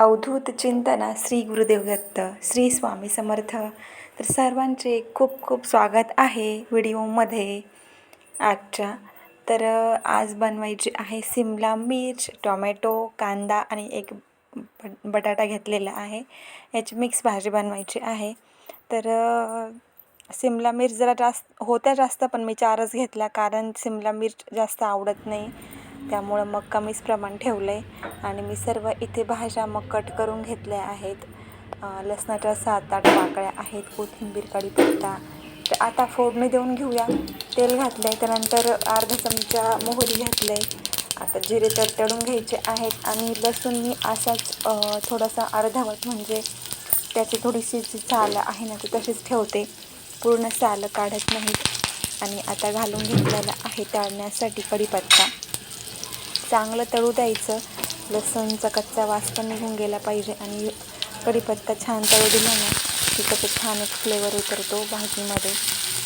अवधूत चिंतना श्री गुरुदेव दत्त श्री स्वामी समर्थ. तर सर्वांचे खूप खूप स्वागत आहे व्हिडिओमध्ये आजच्या. तर आज बनवायची आहे सिमला मिर्च टोमॅटो कांदा आणि एक बटाटा घेतलेला आहे. याची मिक्स भाजी बनवायची आहे. तर सिमला मिर्च जरा जास्त होत्या जास्त पण मी चारच घेतला कारण सिमला मिर्च जास्त आवडत नाही. त्यामुळं मग कमीच प्रमाण ठेवलं आहे आणि मी सर्व इथे भाज्या मग कट करून घेतल्या आहेत. लसणाच्या सात आठ पाकळ्या आहेत. कोथिंबीर कढीपत्ता. तर आता फोडणी देऊन घेऊया. तेल घातलं आहे त्यानंतर अर्धा चमचा मोहरी घातलं आहे आता जिरे तडतडून घ्यायचे आहेत. आणि लसूण मी असाच थोडासा अर्धावत म्हणजे त्याची थोडीशी जी साल आहे ना ती तशीच ठेवते. पूर्ण साल काढत नाहीत. आणि आता घालून घेतलेला आहे तळण्यासाठी कढीपत्ता. चांगलं तळू द्यायचं. लसूणचा कच्चा वास पण निघून गेला पाहिजे आणि कढीपत्ता छान तळू दिला ना की त्याचं छान एक फ्लेवर उतरतो भाजीमध्ये.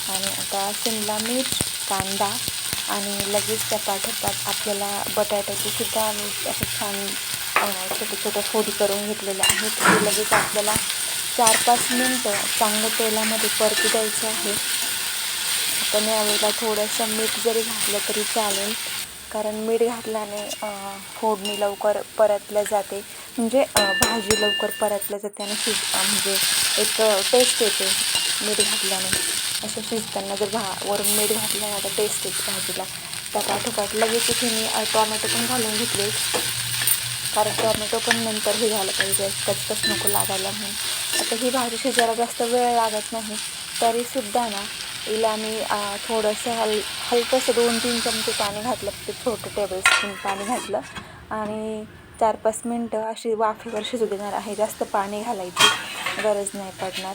आणि आता शिमला मीठ कांदा आणि लगेच त्या पाठोपाठ आपल्याला बटाट्याची सुद्धा असं छान छोटं छोटे छोटे फोडी करून घेतलेल्या आहेत. ते लगेच आपल्याला चार पाच मिनटं चांगलं तेलामध्ये परतू द्यायचं आहे. आपण यावेळेला थोडंसं मीठ जरी घातलं तरी चालेल. कारण मीठ घातल्याने फोडणी लवकर परतल्या जाते. म्हणजे भाजी लवकर परतल्या जाते आणि शिज म्हणजे एक टेस्ट येते मीठ घातल्याने. असं शिजताना जर भा वरून मीठ घातल्याने आता टेस्ट येते भाजीला. त्या पाठोपाठ लगेच इथे मी टॉमॅटो पण घालून घेतले. कारण टॉमॅटो पण नंतर हे झालं पाहिजे. कचकच नको लागायला म्हणून. आता ही भाजी शिजायला जास्त वेळ लागत नाही. तरीसुद्धा ना हिला मी थोडंसं हल हलकंसं दोन तीन चमचे पाणी घातलं ते छोटं टेबल स्पून पाणी घातलं. आणि चार पाच मिनटं अशी वाफेवर शिजू देणार आहे. जास्त पाणी घालायची गरज नाही पडणार.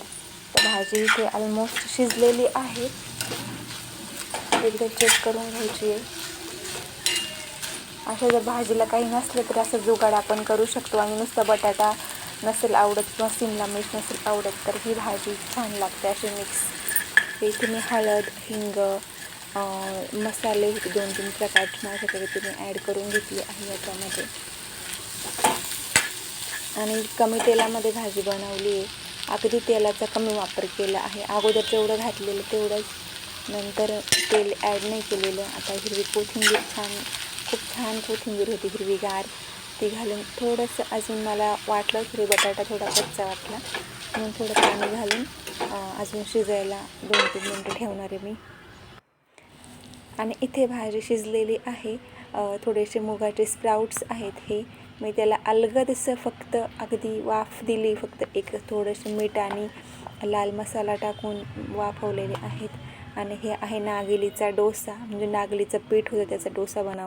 तर भाजी इथे ऑलमोस्ट शिजलेली आहे. एकदा चेक करून घ्यायची आहे. अशा जर भाजीला काही नसलं तर असं जुगाड आपण करू शकतो. आणि नुसता बटाटा नसेल आवडत किंवा सिमला मिर्च नसेल आवडत तर ही भाजी छान लागते अशी मिक्स इथे मी हळद हिंग मसाले होते दोन तीन प्रकारचे माझ्याकडे तुम्ही ॲड करून घेतली आहे याच्यामध्ये. आणि कमी तेलामध्ये भाजी बनवली आहे. अगदी तेलाचा कमी वापर केला आहे. अगोदर जेवढं घातलेलं तेवढंच. नंतर तेल ॲड नाही केलेलं. आता हिरवी कोथिंबीर छान खूप छान कोथिंबीर होती हिरवीगार. ती घालून थोडंसं अजून मला वाटलं तरी बटाटा थोडा कच्चा वाटला. म्हणून थोडं पाणी घालून अजून शिजायला दोन तीन मिनटं ठेवणार आहे मी. आणि इथे भाजी शिजलेली आहे. थोडेसे मुगाचे स्प्राउट्स आहेत हे. मी त्याला अलगदसं फक्त अगदी वाफ दिली फक्त एक थोडंसं मीठ आणि लाल मसाला टाकून वाफवलेले आहेत. आणि हे आहे नागलीचा डोसा म्हणजे नागलीचं पीठ होतं त्याचा डोसा बनवला